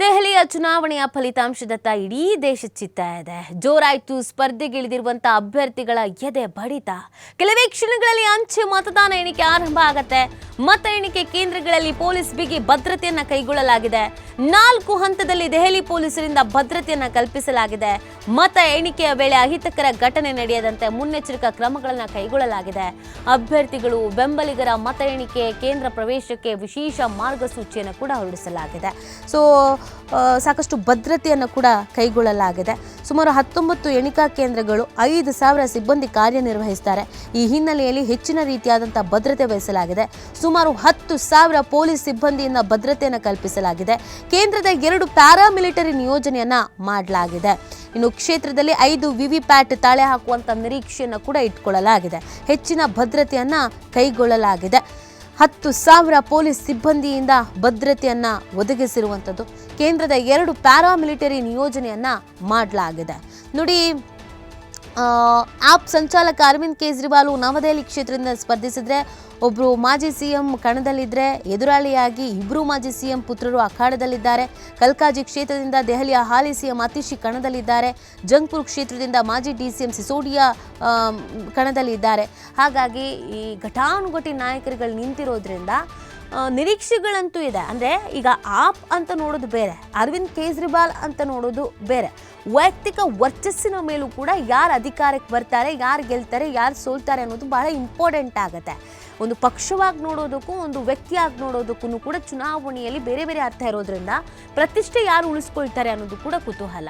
ದೆಹಲಿಯ ಚುನಾವಣೆಯ ಫಲಿತಾಂಶದತ್ತ ಇಡೀ ದೇಶ ಚಿತ್ತ ಇದೆ. ಜೋರಾಯ್ತು ಸ್ಪರ್ಧೆಗಿಳಿದಿರುವಂತಹ ಅಭ್ಯರ್ಥಿಗಳ ಎದೆ ಬಡಿತ. ಕೆಲವೇ ಕ್ಷಣಗಳಲ್ಲಿ ಅಂಚೆ ಮತದಾನ ಎಣಿಕೆ ಆರಂಭ ಆಗತ್ತೆ. ಮತ ಎಣಿಕೆ ಕೇಂದ್ರಗಳಲ್ಲಿ ಪೊಲೀಸ್ ಬಿಗಿ ಭದ್ರತೆಯನ್ನ ಕೈಗೊಳ್ಳಲಾಗಿದೆ. ನಾಲ್ಕು ಹಂತದಲ್ಲಿ ದೆಹಲಿ ಪೊಲೀಸರಿಂದ ಭದ್ರತೆಯನ್ನು ಕಲ್ಪಿಸಲಾಗಿದೆ. ಮತ ಎಣಿಕೆಯ ವೇಳೆ ಅಹಿತಕರ ಘಟನೆ ನಡೆಯದಂತೆ ಮುನ್ನೆಚ್ಚರಿಕಾ ಕ್ರಮಗಳನ್ನು ಕೈಗೊಳ್ಳಲಾಗಿದೆ. ಅಭ್ಯರ್ಥಿಗಳು ಬೆಂಬಲಿಗರ ಮತ ಎಣಿಕೆ ಕೇಂದ್ರ ಪ್ರವೇಶಕ್ಕೆ ವಿಶೇಷ ಮಾರ್ಗಸೂಚಿಯನ್ನು ಕೂಡ ಹೊರಡಿಸಲಾಗಿದೆ. ಸೊ ಸಾಕಷ್ಟು ಭದ್ರತೆಯನ್ನು ಕೂಡ ಕೈಗೊಳ್ಳಲಾಗಿದೆ. ಸುಮಾರು ಹತ್ತೊಂಬತ್ತು ಎಣಿಕಾ ಕೇಂದ್ರಗಳು ಐದು ಸಾವಿರ ಸಿಬ್ಬಂದಿ ಕಾರ್ಯನಿರ್ವಹಿಸ್ತಾರೆ. ಈ ಹಿನ್ನೆಲೆಯಲ್ಲಿ ಹೆಚ್ಚಿನ ರೀತಿಯಾದಂಥ ಭದ್ರತೆ ವಹಿಸಲಾಗಿದೆ. ಸುಮಾರು ಹತ್ತು ಸಾವಿರ ಪೊಲೀಸ್ ಸಿಬ್ಬಂದಿಯಿಂದ ಭದ್ರತೆಯನ್ನು ಕಲ್ಪಿಸಲಾಗಿದೆ. ಕೇಂದ್ರದ ಎರಡು ಪ್ಯಾರಾಮಿಲಿಟರಿ ನಿಯೋಜನೆಯನ್ನ ಮಾಡಲಾಗಿದೆ. ಇನ್ನು ಕ್ಷೇತ್ರದಲ್ಲಿ ಐದು ವಿವಿಪ್ಯಾಟ್ ತಾಳೆ ಹಾಕುವಂತ ನಿರೀಕ್ಷೆಯನ್ನು ಕೂಡ ಇಟ್ಕೊಳ್ಳಲಾಗಿದೆ. ಹೆಚ್ಚಿನ ಭದ್ರತೆಯನ್ನ ಕೈಗೊಳ್ಳಲಾಗಿದೆ. ಹತ್ತು ಸಾವಿರ ಪೊಲೀಸ್ ಸಿಬ್ಬಂದಿಯಿಂದ ಭದ್ರತೆಯನ್ನ ಒದಗಿಸಿರುವಂಥದ್ದು ಕೇಂದ್ರದ ಎರಡು ಪ್ಯಾರಾಮಿಲಿಟರಿ ನಿಯೋಜನೆಯನ್ನ ಮಾಡಲಾಗಿದೆ. ನೋಡಿ ಆಪ್ ಸಂಚಾಲಕ ಅರವಿಂದ್ ಕೇಜ್ರಿವಾಲ್ ನವದೆಹಲಿ ಕ್ಷೇತ್ರದಿಂದ ಸ್ಪರ್ಧಿಸಿದ್ರೆ ಒಬ್ಬರು ಮಾಜಿ ಸಿಎಂ ಕಣದಲ್ಲಿದ್ದರೆ ಎದುರಾಳಿಯಾಗಿ ಇಬ್ಬರು ಮಾಜಿ ಸಿಎಂ ಪುತ್ರರು ಅಖಾಡದಲ್ಲಿದ್ದಾರೆ. ಕಲ್ಕಾಜಿ ಕ್ಷೇತ್ರದಿಂದ ದೆಹಲಿಯ ಹಾಲಿ ಸಿಎಂ ಅತಿಶಿ ಕಣದಲ್ಲಿದ್ದಾರೆ. ಜಂಗ್ಪುರ್ ಕ್ಷೇತ್ರದಿಂದ ಮಾಜಿ ಡಿ ಸಿ ಎಂ ಸಿಸೋಡಿಯಾ ಕಣದಲ್ಲಿದ್ದಾರೆ. ಹಾಗಾಗಿ ಈ ಘಟಾನುಘಟಿ ನಾಯಕರುಗಳು ನಿಂತಿರೋದ್ರಿಂದ ನಿರೀಕ್ಷೆಗಳಂತೂ ಇದೆ. ಅಂದರೆ ಈಗ ಆಪ್ ಅಂತ ನೋಡೋದು ಬೇರೆ, ಅರವಿಂದ್ ಕೇಜ್ರಿವಾಲ್ ಅಂತ ನೋಡೋದು ಬೇರೆ. ವೈಯಕ್ತಿಕ ವರ್ಚಸ್ಸಿನ ಮೇಲೂ ಕೂಡ ಯಾರು ಅಧಿಕಾರಕ್ಕೆ ಬರ್ತಾರೆ, ಯಾರು ಗೆಲ್ತಾರೆ, ಯಾರು ಸೋಲ್ತಾರೆ ಅನ್ನೋದು ಬಹಳ ಇಂಪಾರ್ಟೆಂಟ್ ಆಗುತ್ತೆ. ಒಂದು ಪಕ್ಷವಾಗಿ ನೋಡೋದಕ್ಕೂ, ಒಂದು ವ್ಯಕ್ತಿಯಾಗಿ ನೋಡೋದಕ್ಕೂ ಕೂಡ ಚುನಾವಣೆಯಲ್ಲಿ ಬೇರೆ ಬೇರೆ ಅರ್ಥ ಇರೋದ್ರಿಂದ ಪ್ರತಿಷ್ಠೆ ಯಾರು ಉಳಿಸ್ಕೊಳ್ತಾರೆ ಅನ್ನೋದು ಕೂಡ ಕುತೂಹಲ.